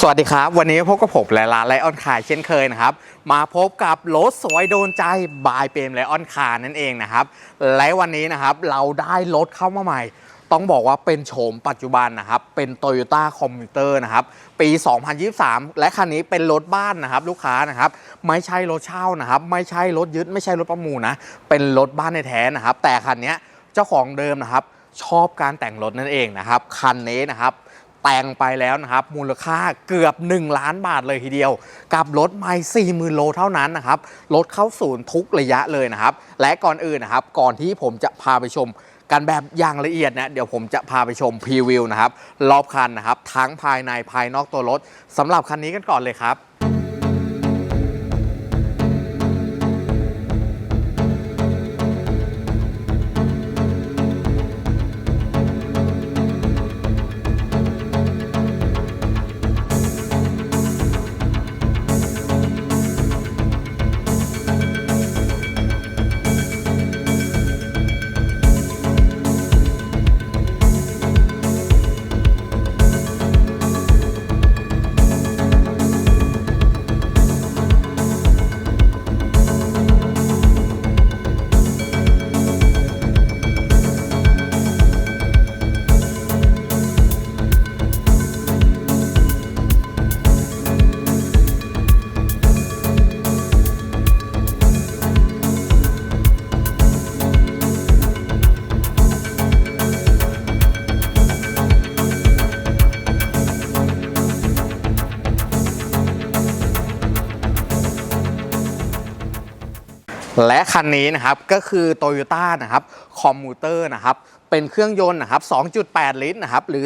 สวัสดีครับ วันนี้พบกับผมและร้านไลออนคาร์เช่นเคยนะครับ มาพบกับรถสวยโดนใจบายเปรมไลออนคารนั่นเองนะครับ และวันนี้นะครับเราได้รถเข้ามาใหม่ ต้องบอกว่าเป็นโฉมปัจจุบันนะครับ เป็น Toyota c o m m u t e r นะครับปี 2023 และคันนี้เป็นรถบ้านนะครับ ลูกค้านะครับ ไม่ใช่รถเช่านะครับ ไม่ใช่รถยึดไม่ใช่รถประมูลนะเป็นรถบ้านในแท้นะครับ แต่คันนี้เจ้าของเดิมนะครับชอบการแต่งรถนั่นเองนะครับคันนี้นะครับ แต่งไปแล้วนะครับ มูลค่าเกือบ 1 ล้านบาทเลยทีเดียว กับรถไม่40,000โลเท่านั้นนะครับ รถเข้าศูนย์ทุกระยะเลยนะครับ และก่อนอื่นนะครับ ก่อนที่ผมจะพาไปชมกันแบบอย่างละเอียดนะเดี๋ยวผมจะพาไปชมพรีวิวนะครับรอบคันนะครับ ทั้งภายในภายนอกตัวรถสำหรับคันนี้กันก่อนเลยครับ และคันนี้นะครับก็คือ Toyota นะครับคอมมูเตอร์นะครับเป็นเครื่องยนต์นะครับ 2.8 ลิตรนะครับหรือ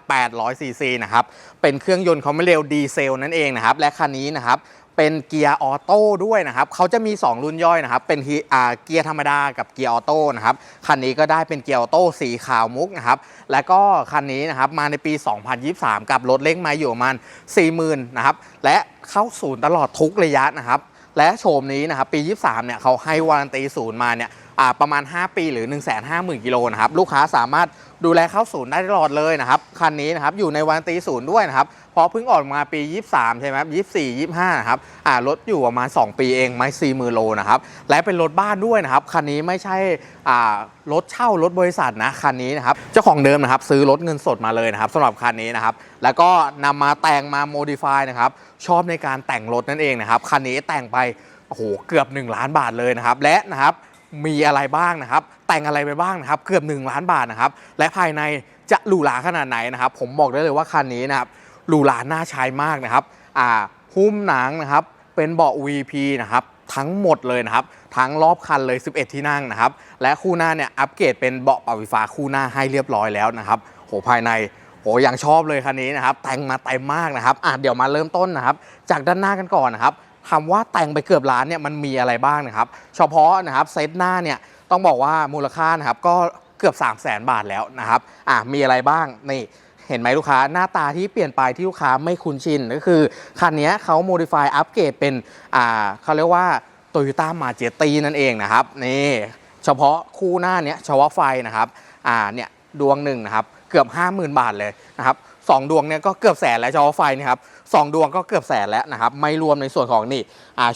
2,800ซีซีนะครับเป็นเครื่องยนต์เขาไม่เร็วดีเซลนั่นเองนะครับและคันนี้นะครับเป็นเกียร์ออโต้ด้วยนะครับเขาจะมี 2 รุ่นย่อยนะครับ เป็นฮีอ่าเกียร์ธรรมดากับเกียร์ออโต้นะครับ คันนี้ก็ได้เป็นเกียร์ออโต้สีขาวมุกนะครับ และก็คันนี้นะครับมาในปี 2023 กับรถเล็กมาอยู่ประมาณ40,000นะครับ และเข้าศูนย์ตลอดทุกระยะนะครับ และโฉมนี้นะครับปี 23เนี่ยเขาให้วารันตีศูนย์มาเนี่ย ประมาณ 5 ปีหรือ 1 5 0 0 0 0กิโลนะครับลูกค้าสามารถดูแลเข้าศูนย์ได้ตลอดเลยนะครับคันนี้นะครับอยู่ในวันตีศูนย์ด้วยนะครับเพราะเพิ่งออกมาปี 23 ใช่ไหมครับ24 25นะครับอ่ารถอยู่ประมาณ 2 ปีเองไม่4มือโลนะครับและเป็นรถบ้านด้วยนะครับคันนี้ไม่ใช่อ่ารถเช่ารถบริษัทนะคันนี้นะครับเจ้าของเดิมนะครับซื้อรถเงินสดมาเลยนะครับสำหรับคันนี้นะครับแล้วก็นำมาแต่งมาโมดิฟายนะครับชอบในการแต่งรถนั่นเองนะครับคันนี้แต่งไปโอ้โหเกือบ 1 ล้านบาทเลยนะครับและนะครับ มีอะไรบ้างนะครับ แต่งอะไรไปบ้างนะครับ เกือบ 1 ล้านบาทนะครับ และภายในจะหรูหราขนาดไหนนะครับ ผมบอกได้เลยว่าคันนี้นะครับหรูหราน่าใช้มากนะครับอ่าหุ้มหนังนะครับ เป็นเบาะ VP นะครับทั้งหมดเลยนะครับ ทั้งรอบคันเลย 11 ที่นั่งนะครับ และคู่หน้าเนี่ยอัปเกรดเป็นเบาะปรับไฟฟ้าคู่หน้าให้เรียบร้อยแล้วนะครับโหภายในโหยังชอบเลยคันนี้นะครับ แต่งมาเต็มมากนะครับอะเดี๋ยวมาเริ่มต้นนะครับ จากด้านหน้ากันก่อนนะครับ คำว่าแต่งไปเกือบล้านเนี่ยมันมีอะไรบ้างนะครับ เฉพาะนะครับเซตหน้าเนี่ยต้องบอกว่ามูลค่านะครับก็เกือบ 3 0 0แสนบาทแล้วนะครับอะมีอะไรบ้างนี่เห็นไหมลูกค้าหน้าตาที่เปลี่ยนไปที่ลูกค้าไม่คุ้นชินก็คือคันนี้เขาโมดิฟายอัปเกรดเป็นอ่าเขาเรียกว่า Toyota m a j e t i นั่นเองนะครับนี่เฉพาะคู่หน้าเนี้ยเฉพาะไฟนะครับอ่าเนี่ยดวงหนึ่งนะครับเกือบ 50,000 บาทเลยนะครับสองดวงเนี่ยก็เกือบแสนแล้วเฉพาะไฟนะครับ สองดวงก็เกือบแสนแล้วนะครับ ไม่รวมในส่วนของนี่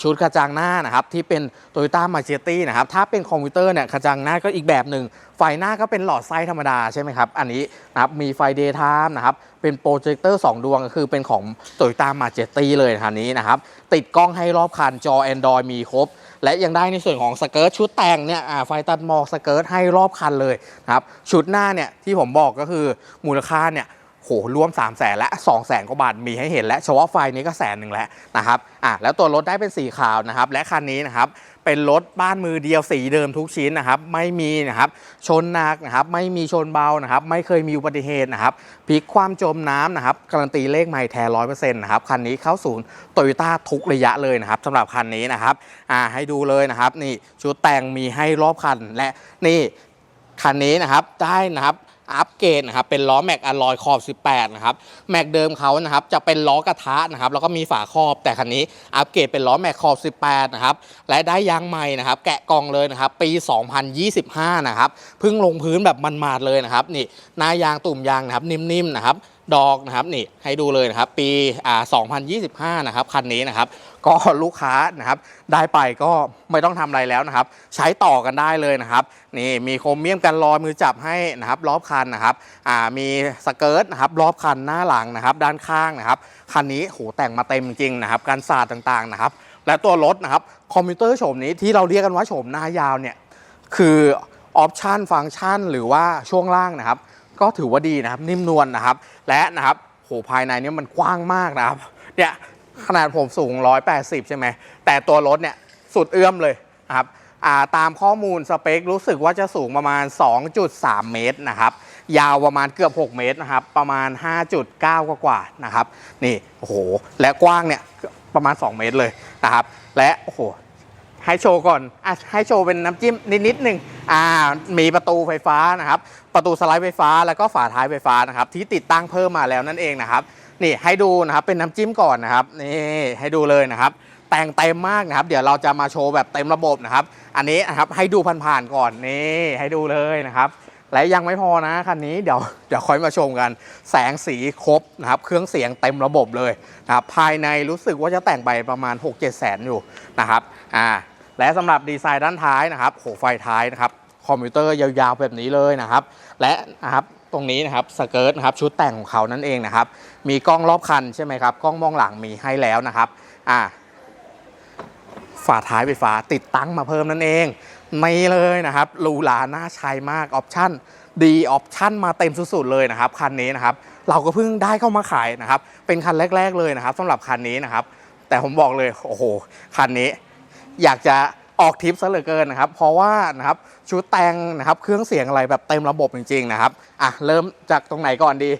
ชุดกระจังหน้านะครับที่เป็น Toyota m a j e t i นะครับ ถ้าเป็นคอมพิวเตอร์เนี่ยกระจังหน้าก็อีกแบบหนึ่ง ไฟหน้าก็เป็นหลอดไส้ธรรมดาใช่ไหมครับ อันนี้นะครับมีไฟ Daytime นะครับ เป็นโปรเจคเตอร์ 2 ดวงก็คือเป็นของ Toyota m a j e t i เลยคันนี้นะครับ ติดกล้องให้รอบคันจอ Android มีครบ และยังได้ในส่วนของสเกิร์ตชุดแต่งเนี่ยไฟตัดหมอกสเกิร์ตให้รอบคันเลยนะครับชุดหน้าเนี่ยที่ผมบอกก็คือมูลค่าเนี่ย โหรวม 3 0 0แสนและ2 0 0แสนกว่าบาทมีให้เห็นและเฉพาะไฟนี้ก็แสนหนึ่งแล้วนะครับอะแล้วตัวรถได้เป็นสีขาวนะครับ และคันนี้นะครับเป็นรถบ้านมือเดียวสีเดิมทุกชิ้นนะครับ ไม่มีนะครับชนหนักนะครับ ไม่มีชนเบานะครับ ไม่เคยมีอุบัติเหตุนะครับพลิกความจมน้ำนะครับการันตีเลขไม่แท้ร้อยเปอร์เซ็นต์นะครับคันนี้เข้าศูนย์โตโยต้าทุกระยะเลยนะครับสำหรับคันนี้นะครับอ่าให้ดูเลยนะครับ นี่ชุดแต่งมีให้รอบคันและนี่คันนี้นะครับได้นะครับ อัปเกรดนะครับเป็นล้อแม็กอลลอยขอบ 18 นะครับแม็กเดิมเขานะครับจะเป็นล้อกระทะนะครับแล้วก็มีฝาครอบแต่คันนี้อัปเกรดเป็นล้อแม็กขอบ 18 นะครับและได้ยางใหม่นะครับแกะกล่องเลยนะครับปี 2025 นะครับเพิ่งลงพื้นแบบมันๆเลยนะครับนี่หน้ายางตุ่มยางนะครับนิ่มๆนะครับดอกนะครับนี่ให้ดูเลยนะครับปีอ่า2025 นะครับคันนี้นะครับ ก็ลูกค้านะครับได้ไปก็ไม่ต้องทำอะไรแล้วนะครับ ใช้ต่อกันได้เลยนะครับนี่มีโครเมียมกันรอยมือจับให้นะครับรอบคันนะครับอ่ามีสเกิร์ตนะครับรอบคันหน้าหลังนะครับด้านข้างนะครับคันนี้โหแต่งมาเต็มจริงนะครับการสาดต่างๆนะครับและตัวรถนะครับคอมพิวเตอร์โฉมนี้ที่เราเรียกกันว่าโฉมหน้ายาวเนี่ยคือออปชันฟังก์ชันหรือว่าช่วงล่างนะครับ ก็ถือว่าดีนะครับนิ่มนวลนะครับ และนะครับโหภายในนี้มันกว้างมากนะครับเนี่ย ขนาดผมสูง 180 ใช่ไหม แต่ตัวรถเนี่ยสุดเอื้อมเลยนะครับาตามข้อมูลสเปครู้สึกว่าจะสูงประมาณ 2.3 เมตรนะครับ ยาวประมาณเกือบ 6 เมตรนะครับ ประมาณ 5.9 กว่ากว่าๆนะครับ นี่โอ้โห และกว้างเนี่ยประมาณ 2 เมตรเลยนะครับ และโอ้โหให้โชว์ก่อนอให้โชว์เป็นน้ำจิ้มนิดนิดหนึ่งอ่า มีประตูไฟฟ้านะครับ ประตูสไลด์ไฟฟ้า แล้วก็ฝาท้ายไฟฟ้านะครับ ที่ติดตั้งเพิ่มมาแล้วนั่นเองนะครับ นี่ให้ดูนะครับเป็นน้ำจิ้มก่อนนะครับนี่ให้ดูเลยนะครับ แต่งเต็มมากนะครับ เดี๋ยวเราจะมาโชว์แบบเต็มระบบนะครับ อันนี้นะครับให้ดูผ่านๆก่อนนี่ให้ดูเลยนะครับ และยังไม่พอนะคันนี้เดี๋ยวเดี๋ยวค่อยมาชมกัน แสงสีครบนะครับ เครื่องเสียงเต็มระบบเลยนะครับภายในรู้สึกว่าจะแต่งไปประมาณ 6-7 แสนอยู่นะครับอ่าและสำหรับดีไซน์ด้านท้ายนะครับโหไฟท้ายนะครับ คอมพิวเตอร์ยาวๆแบบนี้เลยนะครับ และนะครับตรงนี้นะครับสเกิร์ตนะครับชุดแต่งของเขานั่นเองนะครับ มีกล้องรอบคันใช่ไหมครับกล้องมองหลังมีให้แล้วนะครับอ่าฝาท้ายไฟฟ้าติดตั้งมาเพิ่มนั่นเองไม่เลยนะครับหรูหราน่าใช้มากออปชั่นดีออปชั่นมาเต็มสุดๆเลยนะครับคันนี้นะครับเราก็เพิ่งได้เข้ามาขายนะครับ เป็นคันแรก ๆเลยนะครับสำหรับคันนี้นะครับ แต่ผมบอกเลยโอ้โหคันนี้อยากจะ ออกทิปซะเหลือเกินนะครับ เพราะว่านะครับชุดแต่งนะครับเครื่องเสียงอะไรแบบเต็มระบบจริงๆนะครับอะเริ่มจากตรงไหนก่อนดี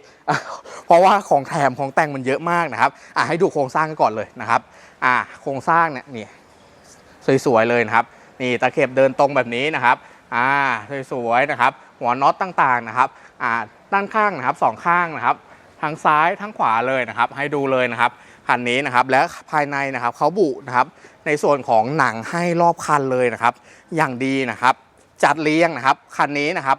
เพราะว่าของแถมของแต่งมันเยอะมากนะครับอะให้ดูโครงสร้างกันก่อนเลยนะครับอะโครงสร้างเนี่ยนี่สวยๆเลยนะครับนี่ตะเข็บเดินตรงแบบนี้นะครับอ่าสวยๆนะครับ หัวน็อตต่างๆนะครับอ่าด้านข้างนะครับสองข้างนะครับ ทั้งซ้ายทั้งขวาเลยนะครับ ให้ดูเลยนะครับ คันนี้นะครับและภายในนะครับเขาบุนะครับในส่วนของหนังให้รอบคันเลยนะครับ อย่างดีนะครับ จัดเรียงนะครับคันนี้นะครับ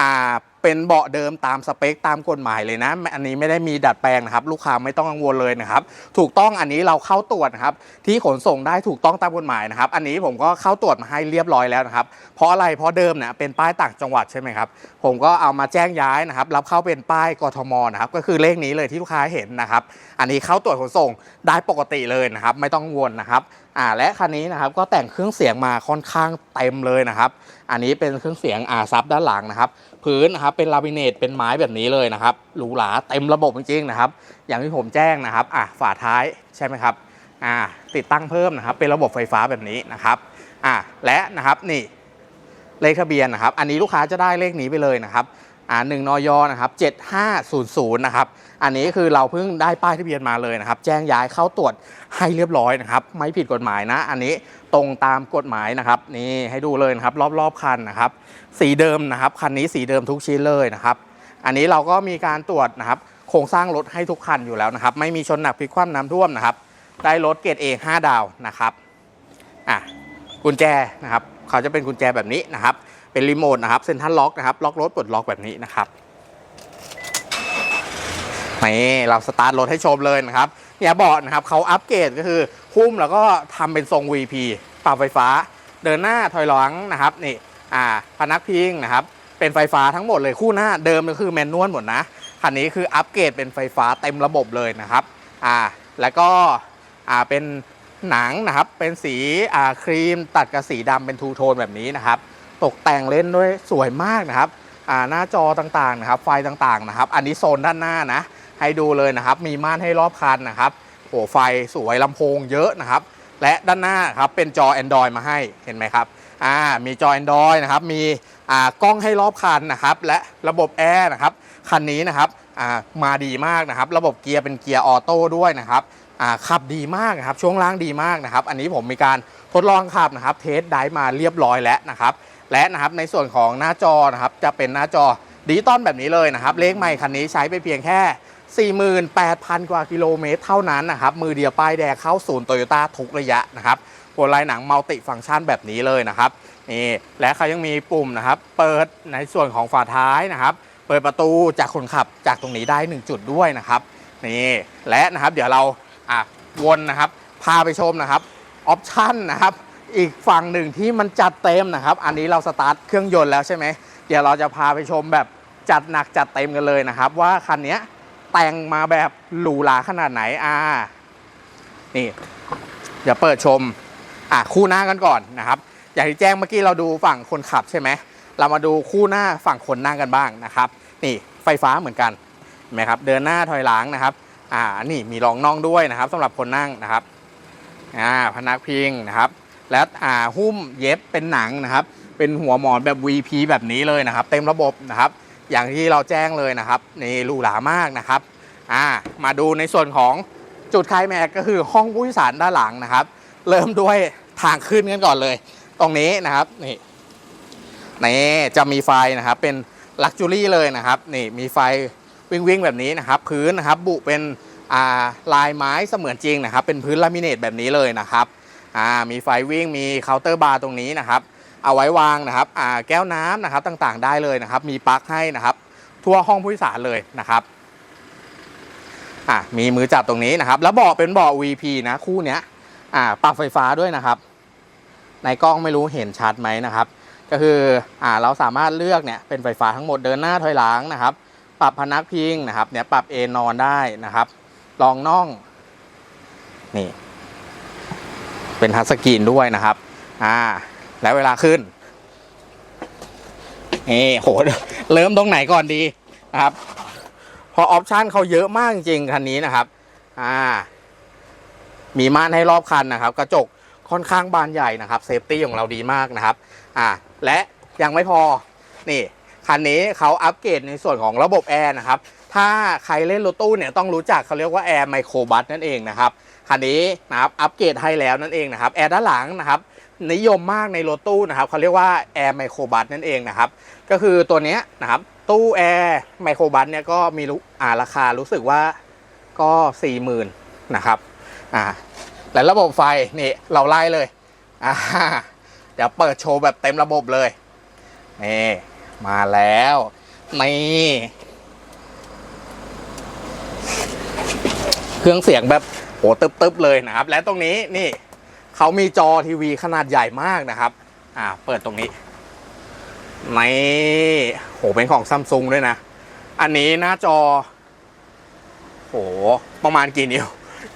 อ่า เป็นเบาะเดิมตามสเปคตามกฎหมายเลยนะ อันนี้ไม่ได้มีดัดแปลงนะครับ ลูกค้าไม่ต้องกังวลเลยนะครับ ถูกต้องอันนี้เราเข้าตรวจครับ ที่ขนส่งได้ถูกต้องตามกฎหมายนะครับ อันนี้ผมก็เข้าตรวจมาให้เรียบร้อยแล้วนะครับ เพราะอะไร เพราะเดิมเนี่ยเป็นป้ายต่างจังหวัดใช่ไหมครับ ผมก็เอามาแจ้งย้ายนะครับ รับเข้าเป็นป้ายกทมนะครับ ก็คือเลขนี้เลยที่ลูกค้าเห็นนะครับ อันนี้เข้าตรวจขนส่งได้ปกติเลยนะครับ ไม่ต้องกังวลนะครับอ่าและคันนี้นะครับก็แต่งเครื่องเสียงมาค่อนข้างเต็มเลยนะครับ อันนี้เป็นเครื่องเสียงอาซับด้านหลังนะครับ พื้นนะครับเป็นลามิเนตเป็นไม้แบบนี้เลยนะครับหรูหราเต็มระบบจริงๆนะครับ อย่างที่ผมแจ้งนะครับอะฝาท้ายใช่ไหมครับอ่าติดตั้งเพิ่มนะครับ เป็นระบบไฟฟ้าแบบนี้นะครับอะและนะครับนี่เลขทะเบียนนะครับ อันนี้ลูกค้าจะได้เลขนี้ไปเลยนะครับ อ่าหนึ่งนยนะครับ7500นะครับ อันนี้คือเราเพิ่งได้ป้ายทะเบียนมาเลยนะครับ แจ้งย้ายเข้าตรวจให้เรียบร้อยนะครับ ไม่ผิดกฎหมายนะ อันนี้ตรงตามกฎหมายนะครับ นี่ให้ดูเลยนะครับ รอบๆคันนะครับ สีเดิมนะครับ คันนี้สีเดิมทุกชิ้นเลยนะครับ อันนี้เราก็มีการตรวจนะครับ โครงสร้างรถให้ทุกคันอยู่แล้วนะครับ ไม่มีชนหนักพลิกคว่ำน้ำท่วมนะครับ ได้รถเกรด A 5 ดาวนะครับ อะกุญแจนะครับ เขาจะเป็นกุญแจแบบนี้นะครับ เป็นรีโมทนะครับเซ็นทรัลล็อกนะครับล็อกรถปลดล็อกแบบนี้นะครับนี่เราสตาร์ทรถให้ชมเลยนะครับเนี่ยเบาะนะครับเขาอัปเกรดก็คือหุ้มแล้วก็ทำเป็นทรง VP ปรับไฟฟ้า เดินหน้าถอยหลังนะครับนี่อ่าพนักพิงนะครับเป็นไฟฟ้าทั้งหมดเลยคู่หน้าเดิมก็คือแมนนวลหมดนะคันนี้คืออัปเกรดเป็นไฟฟ้าเต็มระบบเลยนะครับอ่าแล้วก็อ่าเป็นหนังนะครับเป็นสีอ่าครีมตัดกับสีดำเป็นทูโทนแบบนี้นะครับ ตกแต่งเล่นด้วยสวยมากนะครับหน้าจอต่างๆนะครับ ไฟต่างๆนะครับ อันนี้โซนด้านหน้านะ ให้ดูเลยนะครับ มีม่านให้รอบคันนะครับโอ้ไฟสวยลำโพงเยอะนะครับ และด้านหน้าครับเป็นจอ Android มาให้เห็นไหมครับอ่ามีจอ Android นะครับ มีอ่ากล้องให้รอบคันนะครับ และระบบแอร์นะครับคันนี้นะครับอ่ามาดีมากนะครับ ระบบเกียร์เป็นเกียร์ออโต้ด้วยนะครับอ่าขับดีมากนะครับช่วงล่างดีมากนะครับ อันนี้ผมมีการทดลองขับนะครับ เทสได้มาเรียบร้อยแล้วนะครับ และนะครับในส่วนของหน้าจอนะครับจะเป็นหน้าจอดิจิตอลแบบนี้เลยนะครับเลขใหม่คันนี้ใช้ไปเพียงแค่ 48,000 กว่ากิโลเมตรเท่านั้นนะครับมือเดียวป้ายแดงเข้าศูนย์โตโยต้าทุกระยะนะครับหัวลายหนังมัลติฟังก์ชันแบบนี้เลยนะครับนี่และเขายังมีปุ่มนะครับ เปิดในส่วนของฝาท้ายนะครับ เปิดประตูจากคนขับจากตรงนี้ได้ 1 จุดด้วยนะครับนี่และนะครับเดี๋ยวเราอะวนนะครับ พาไปชมนะครับออปชั่นนะครับ อีกฝั่งหนึ่งที่มันจัดเต็มนะครับ อันนี้เราสตาร์ทเครื่องยนต์แล้วใช่ไหมเดี๋ยวเราจะพาไปชมแบบจัดหนักจัดเต็มกันเลยนะครับ ว่าคันนี้แต่งมาแบบหรูหราขนาดไหนอ่านี่เดี๋ยวเปิดชมอะคู่หน้ากันก่อนนะครับ อย่างที่แจ้งเมื่อกี้เราดูฝั่งคนขับใช่ไหมเรามาดูคู่หน้าฝั่งคนนั่งกันบ้างนะครับ นี่ไฟฟ้าเหมือนกันเห็นไหมครับ เดินหน้าถอยหลังนะครับอ่านี่มีรองน่องด้วยนะครับสำหรับคนนั่งนะครับอ่าพนักพิงนะครับ และอ่าหุ้มเย็บเป็นหนังนะครับ เป็นหัวหมอนแบบ VP แบบนี้เลยนะครับ เต็มระบบนะครับ อย่างที่เราแจ้งเลยนะครับนี่หรูหรามากนะครับอ่ามาดูในส่วนของจุดคลายแม็กก็คือห้องผู้โดยสารด้านหลังนะครับ เริ่มด้วยทางขึ้นกันก่อนเลย ตรงนี้นะครับนี่นี่จะมีไฟนะครับเป็นลักจูรี่เลยนะครับนี่มีไฟวิ่งวิ่งๆแบบนี้นะครับ พื้นนะครับบุเป็นลายไม้เสมือนจริงนะครับ เป็นพื้นลามิเนตแบบนี้เลยนะครับ อ่ามีไฟวิ่งมีเคาน์เตอร์บาร์ตรงนี้นะครับ เอาไว้วางนะครับอ่าแก้วน้ำนะครับต่างๆได้เลยนะครับ มีปลั๊กให้นะครับ ทั่วห้องผู้โดยสารเลยนะครับอ่ามีมือจับตรงนี้นะครับ แล้วเบาะเป็นเบาะ VP นะคู่เนี้ยอ่าปรับไฟฟ้าด้วยนะครับ ในกล้องไม่รู้เห็นชัดไหมนะครับ ก็คืออ่าเราสามารถเลือกเนี่ยเป็นไฟฟ้าทั้งหมดเดินหน้าถอยหลังนะครับ ปรับพนักพิงนะครับเนี่ยปรับเอนนอนได้นะครับรองน่องนี่ เป็นทัชสกรีนด้วยนะครับ อ่า แล้วเวลาขึ้นนี่โห เริ่มตรงไหนก่อนดีนะครับ พอออปชันเขาเยอะมากจริงๆคันนี้นะครับ อ่า มีม่านให้รอบคันนะครับ กระจกค่อนข้างบานใหญ่นะครับ เซฟตี้ของเราดีมากนะครับ อ่า และยังไม่พอ นี่ คันนี้เขาอัปเกรดในส่วนของระบบแอร์นะครับ ถ้าใครเล่นรถตู้เนี่ยต้องรู้จักเขาเรียกว่าแอร์ไมโครบัสนั่นเองนะครับ คันนี้นะครับอัปเกรดให้แล้วนั่นเองนะครับแอร์ด้านหลังนะครับนิยมมากในรถตู้นะครับเขาเรียกว่าแอร์ไมโครบัสนั่นเองนะครับก็คือตัวเนี้ยนะครับตู้แอร์ไมโครบัสเนี่ยก็มีรู้อ่าราคารู้สึกว่าก็ 4 0,000นะครับอ่าและระบบไฟนี่เราไล่เลยอ่าเดี๋ยวเปิดโชว์แบบเต็มระบบเลยนี่มาแล้วนี่เครื่องเสียงแบบ โหตึบๆเลยนะครับ และตรงนี้นี่เขามีจอทีวีขนาดใหญ่มากนะครับ อ่า เปิดตรงนี้นี่โหเป็นของซัมซุงด้วยนะ อันนี้หน้าจอโหประมาณกี่นิ้ว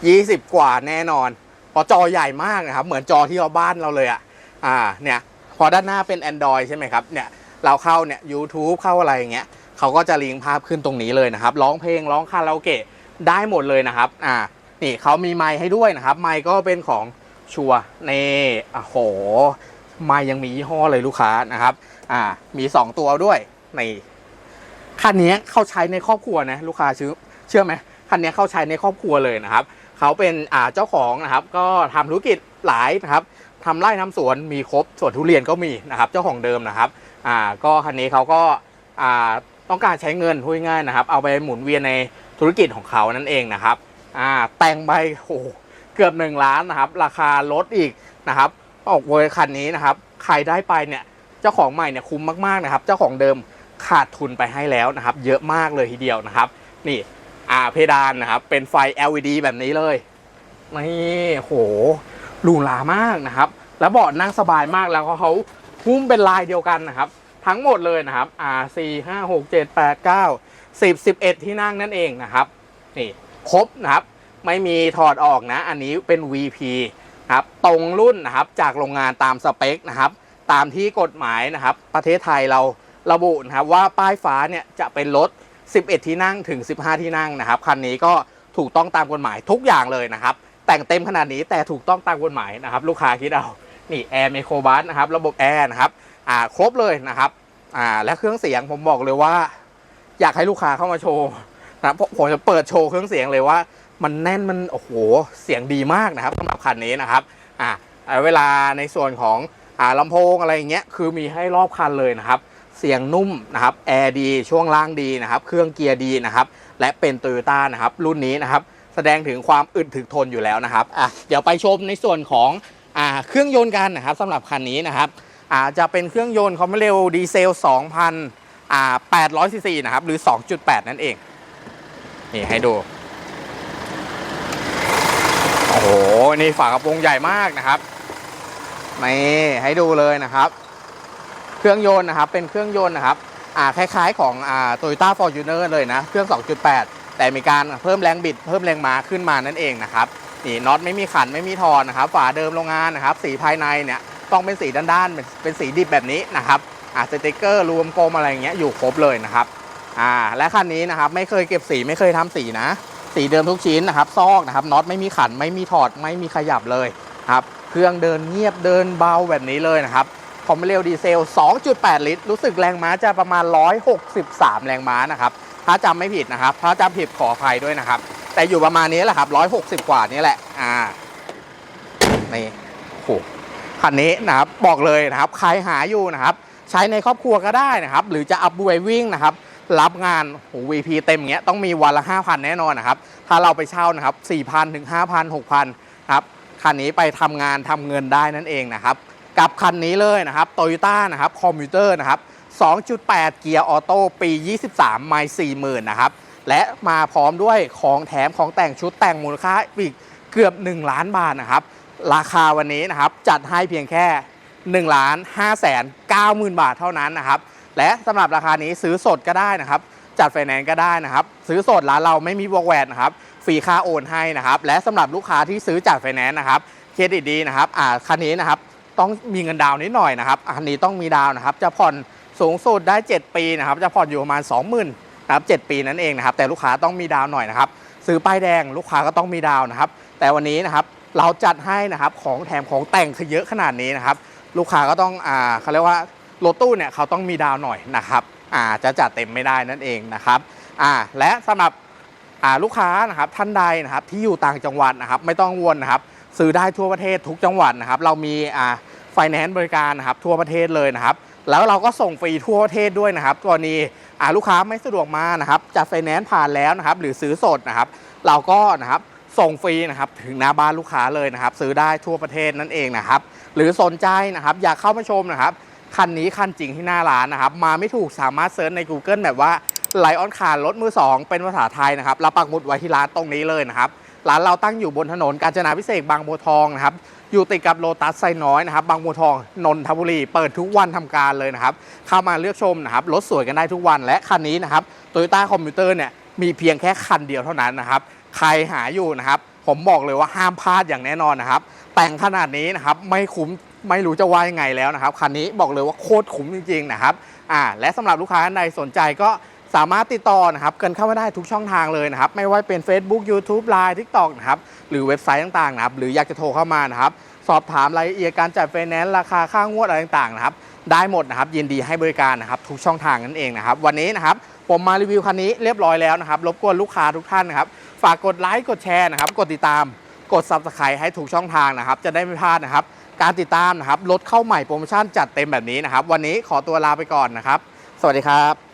20กว่าแน่นอนเพราะจอใหญ่มากนะครับ เหมือนจอที่เราบ้านเราเลยอะ่ะ อ่า เนี่ย พอด้านหน้าเป็น Android ใช่ไหมครับ เนี่ย เราเข้าเนี่ย YouTube เข้าอะไรอย่างเงี้ยเขาก็จะลิงก์ภาพขึ้นตรงนี้เลยนะครับ ร้องเพลงร้องคาราโอเกะได้หมดเลยนะครับ อ่า นี่เขามีไมค์ให้ด้วยนะครับ ไมค์ก็เป็นของชัวร์นี่โอ้โห ไมค์ยังมียี่ห้อเลยลูกค้านะครับ อ่า มี 2 ตัวด้วยในคันนี้เข้าใช้ในครอบครัวนะลูกค้าชื่อเชื่อไหมคันนี้เข้าใช้ในครอบครัวเลยนะครับเขาเป็นอ่าเจ้าของนะครับ ก็ทำธุรกิจหลายนะครับทำไร่ทำสวนมีครบสวนทุเรียนก็มีนะครับ เจ้าของเดิมนะครับ อ่า ก็คันนี้เขาก็อ่าต้องการใช้เงินง่ายๆนะครับ เอาไปหมุนเวียนในธุรกิจของเขานั่นเองนะครับ อ่าแต่งไปโอ้เกือบหนึ่งล้านนะครับ ราคาลดอีกนะครับออกเวอร์คันนี้นะครับใครได้ไปเนี่ยเจ้าของใหม่เนี่ยคุ้มมากๆนะครับ เจ้าของเดิมขาดทุนไปให้แล้วนะครับ เยอะมากเลยทีเดียวนะครับ นี่อ่าเพดานนะครับ เป็นไฟ LED แบบนี้เลยนี่โหหรูหรามากนะครับ แล้วเบาะนั่งสบายมากแล้วเขาหุ้มเป็นลายเดียวกันนะครับ ทั้งหมดเลยนะครับอ่าสี่ห้าหกเจ็ดแปดเก้าสิบสิบเอ็ดที่นั่งนั่นเองนะครับนี่ ครบนะครับ ไม่มีถอดออกนะ อันนี้เป็น VP นครับตรงรุ่นนะครับจากโรงงานตามสเปคนะครับ ตามที่กฎหมายนะครับ ประเทศไทยเราระบุนะครับว่าป้ายฟ้าเนี่ยจะเป็นรถ 11 ที่นั่งถึง 15 ที่นั่งนะครับคันนี้ก็ถูกต้องตามกฎหมายทุกอย่างเลยนะครับ แต่งเต็มขนาดนี้แต่ถูกต้องตามกฎหมายนะครับ ลูกค้าคิดเอานี่แอร์ไมโครบัสนะครับ ระบบแอร์นะครับอ่าครบเลยนะครับอ่าและเครื่องเสียงผมบอกเลยว่า อยากให้ลูกค้าเข้ามาโชว์ นะครับผมจะเปิดโชว์เครื่องเสียงเลยว่า มันแน่นมันโอ้โหเสียงดีมากนะครับสำหรับคันนี้นะครับอ่าเวลาในส่วนของอ่าลำโพงอะไรอย่างเงี้ยคือมีให้รอบคันเลยนะครับ เสียงนุ่มนะครับแอร์ดีช่วงล่างดีนะครับ เครื่องเกียร์ดีนะครับ และเป็นโตโยต้านะครับ รุ่นนี้นะครับ แสดงถึงความอึดถึกทนอยู่แล้วนะครับอะเดี๋ยวไปชมในส่วนของอ่าเครื่องยนต์กันนะครับสำหรับคันนี้นะครับอ่าจะเป็นเครื่องยนต์คอมเร็วดีเซลอ่า800ซีซีนะครับ หรือ 2.8 นั่นเอง นี่ให้ดู โอ้โห นี่ฝากระโปรงใหญ่มากนะครับ นี่ให้ดูเลยนะครับ เครื่องยนต์นะครับ เป็นเครื่องยนต์นะครับ อ่า คล้ายๆของอ่า Toyota Fortuner เลยนะ เครื่อง 2.8 แต่มีการเพิ่มแรงบิด เพิ่มแรงม้าขึ้นมานั่นเองนะครับนี่น็อตไม่มีขันไม่มีทอนนะครับ ฝาเดิมโรงงานนะครับ สีภายในเนี่ยต้องเป็นสีด้านๆ เป็นเป็นสีดิบแบบนี้นะครับอ่าสติกเกอร์รวมกลมอะไรอย่างเงี้ยอยู่ครบเลยนะครับ อ่าและคันนี้นะครับไม่เคยเก็บสีไม่เคยทำสีนะ สีเดิมทุกชิ้นนะครับซอกนะครับน็อตไม่มีขันไม่มีถอดไม่มีขยับเลยครับเครื่องเดินเงียบเดินเบาแบบนี้เลยนะครับคอมเรลดีเซล 2.8 ลิตร รู้สึกแรงม้าจะประมาณ 163 แรงม้านะครับ ถ้าจำไม่ผิดนะครับ ถ้าจำผิดขออภัยด้วยนะครับ แต่อยู่ประมาณนี้แหละครับ 160 กว่านี้แหละ อ่า นี่โหคันนี้นะครับ บอกเลยนะครับ ใครหาอยู่นะครับ ใช้ในครอบครัวก็ได้นะครับ หรือจะอัพไววิ่งนะครับ รับงานโห VP เต็มเงี้ยต้องมีวันละ 5,000 แน่นอนนะครับ ถ้าเราไปเช่านะครับ 4,000 ถึง 5,000 6,000 ครับ คันนี้ไปทำงานทำเงินได้นั่นเองนะครับ กับคันนี้เลยนะครับโตโยต้านะครับคอมพิวเตอร์นะครับ 2.8 เกียร์ออโต้ปี 23 ไมล์40,000 นะครับ และมาพร้อมด้วยของแถมของแต่งชุดแต่งมูลค่าอีกเกือบ 1 ล้านบาทนะครับ ราคาวันนี้นะครับจัดให้เพียงแค่1ล้าน5แสน9หมื่นบาทเท่านั้นนะครับ และสำหรับราคานี้ซื้อสดก็ได้นะครับ จัดไฟแนนซ์ก็ได้นะครับ ซื้อสดร้านเราไม่มีบวกแหวนนะครับฟรีค่าโอนให้นะครับ และสำหรับลูกค้าที่ซื้อจัดไฟแนนซ์นะครับเครดิตดีนะครับอ่าคันนี้นะครับต้องมีเงินดาวน์นิดหน่อยนะครับอันนี้ต้องมีดาวนะครับ จะผ่อนสูงสุดได้ 7 ปีนะครับ จะผ่อนอยู่ประมาณ 20,000นะครับ7ปีนั่นเองนะครับ แต่ลูกค้าต้องมีดาวน์หน่อยนะครับ ซื้อป้ายแดงลูกค้าก็ต้องมีดาวน์นะครับ แต่วันนี้นะครับเราจัดให้นะครับของแถมของแต่งเยอะขนาดนี้นะครับ ลูกค้าก็ต้องอ่าเขาเรียกว่า รถตู้เนี่ยเขาต้องมีดาวหน่อยนะครับอ่าจะจัดเต็มไม่ได้นั่นเองนะครับอ่าและสำหรับอ่าลูกค้านะครับท่านใดนะครับที่อยู่ต่างจังหวัดนะครับไม่ต้องวนนะครับซื้อได้ทั่วประเทศทุกจังหวัดนะครับ เรามีอ่าไฟแนนซ์บริการนะครับทั่วประเทศเลยนะครับ แล้วเราก็ส่งฟรีทั่วประเทศด้วยนะครับกรณีอ่าลูกค้าไม่สะดวกมานะครับจัดไฟแนนซ์ผ่านแล้วนะครับ หรือซื้อสดนะครับ เราก็นะครับส่งฟรีนะครับถึงหน้าบ้านลูกค้าเลยนะครับ ซื้อได้ทั่วประเทศนั่นเองนะครับ หรือสนใจนะครับ อยากเข้ามาชมนะครับ คันนี้คันจริงที่หน้าร้านนะครับ มาไม่ถูกสามารถเซิร์ชใน Google แบบว่าไลออนคาร์รถมือ 2 เป็นภาษาไทยนะครับเราปักหมุดไว้ที่ร้านตรงนี้เลยนะครับ ร้านเราตั้งอยู่บนถนนกาญจนาพิเศษบางบัวทองนะครับ อยู่ติดกับโลตัสไซน้อยนะครับ บางบัวทอง นนทบุรี เปิดทุกวันทำการเลยนะครับ เข้ามาเลือกชมนะครับ รถสวยกันได้ทุกวันและคันนี้นะครับโตโยต้าคอมพิวเตอร์เนี่ยมีเพียงแค่คันเดียวเท่านั้นนะครับ ใครหาอยู่นะครับ ผมบอกเลยว่าห้ามพลาดอย่างแน่นอนนะครับ แต่งขนาดนี้นะครับไม่คุ้ม ไม่รู้จะว่ายังไงแล้วนะครับ คันนี้บอกเลยว่าโคตรคุ้มจริงๆนะครับอ่าและสำหรับลูกค้าท่านใดสนใจก็สามารถติดต่อนะครับกันเข้ามาได้ทุกช่องทางเลยนะครับ ไม่ว่าเป็น Facebook YouTube Line TikTok นะครับ หรือเว็บไซต์ต่างๆนะครับ หรืออยากจะโทรเข้ามานะครับ สอบถามรายละเอียดการจัดไฟแนนซ์ราคาค่างวดอะไรต่างๆนะครับ ได้หมดนะครับ ยินดีให้บริการนะครับ ทุกช่องทางนั่นเองนะครับ วันนี้นะครับ ผมมารีวิวคันนี้เรียบร้อยแล้วนะครับ รบกวนลูกค้าทุกท่านนะครับ ฝากกดไลค์กดแชร์นะครับ กดติดตาม กด Subscribe ให้ถูกช่องทางนะครับ จะได้ไม่พลาดนะครับ การติดตามนะครับรถเข้าใหม่โปรโมชั่นจัดเต็มแบบนี้นะครับ วันนี้ขอตัวลาไปก่อนนะครับ สวัสดีครับ